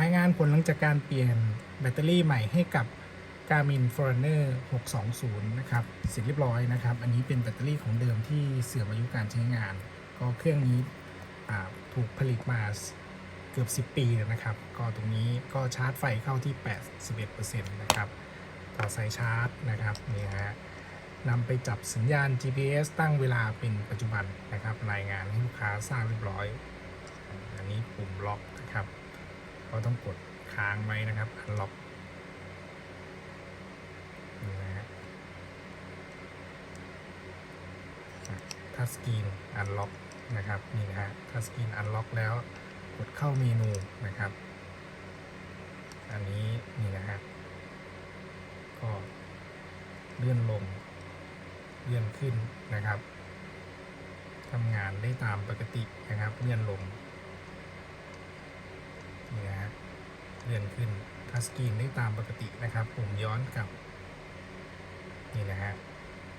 รายงานผลหลังจากการเปลี่ยนแบตเตอรี่ใหม่ให้กับ Garmin Forerunner 620 นะครับ เสร็จเรียบร้อยนะครับ อันนี้เป็นแบตเตอรี่ของเดิมที่เสื่อมอายุการใช้งาน ก็เครื่องนี้ถูกผลิตมาเกือบ 10 ปีแล้วนะครับ ก็ตรงนี้ก็ชาร์จไฟเข้าที่ 81%นะครับต่อสายชาร์จนะครับนี่ฮะนำไปจับสัญญาณ GPS ตั้งเวลาเป็นปัจจุบันนะครับ รายงานให้ลูกค้าทราบเรียบร้อย อันนี้ปุ่มล็อกนะครับ ก็ต้องกดค้างไว้นะครับอันล็อกนี่นะฮะทัชสกรีนอันล็อกนะครับนี่นะฮะทัชสกรีนอันล็อกแล้วกดเข้าเมนูนะครับ อันนี้นี่นะฮะก็เลื่อนลงเลื่อนขึ้นนะครับทำงานได้ตามปกตินะครับเลื่อนลง นี่นะฮะ เลื่อนขึ้นทัชสกรีนได้ตามปกตินะครับปุ่มย้อนกลับ นี่นะฮะ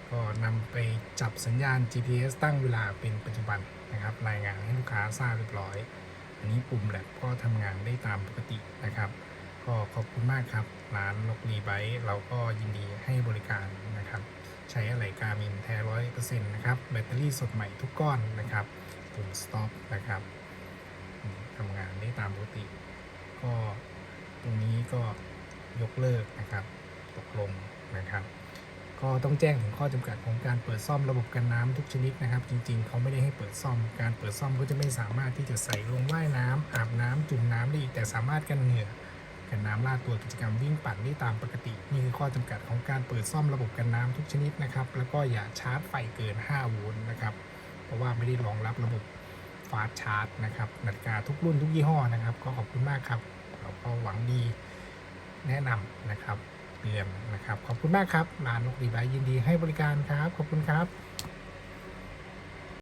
ก็นำไปจับสัญญาณ GPS ตั้งเวลาเป็นปัจจุบันนะครับ รายงานให้ลูกค้าทราบเรียบร้อย อันนี้ปุ่มแลบก็ทำงานได้ตามปกตินะครับ ก็ขอบคุณมากครับ ร้านล็อกรีไบเราก็ยินดีให้บริการนะครับ ใช้อะไหล่การมินแท้ร้อยเปอร์เซ็นต์นะครับ แบตเตอรี่สดใหม่ทุกก้อนนะครับปุ่ม stop นะครับทำงานได้ตามปกติ ก็ ตรงนี้ก็ยกเลิกนะครับตกลงนะครับ ก็ต้องแจ้งถึงข้อจำกัดของการเปิดซ่อมระบบกันน้ำทุกชนิดนะครับ จริง ๆ เขาไม่ได้ให้เปิดซ่อม การเปิดซ่อมก็จะไม่สามารถที่จะใส่ลงว่ายน้ำอาบน้ำจุ่มน้ำได้อีกแต่สามารถกันเหงื่อกันน้ำลาดตัวกิจกรรมวิ่งปั่นได้ตามปกติ นี่คือข้อจำกัดของการเปิดซ่อมระบบกันน้ำทุกชนิดนะครับ แล้วก็อย่าชาร์จไฟเกิน 5 โวลต์นะครับ เพราะว่าไม่ได้รองรับระบบฟาสชาร์จนะครับนาฬิกาทุกรุ่นทุกยี่ห้อนะครับ ก็ขอบคุณมากครับ เราก็หวังดีแนะนำนะครับเรียนนะครับ ขอบคุณมากครับร้านนกดีบายยินดีให้บริการครับ ขอบคุณครับ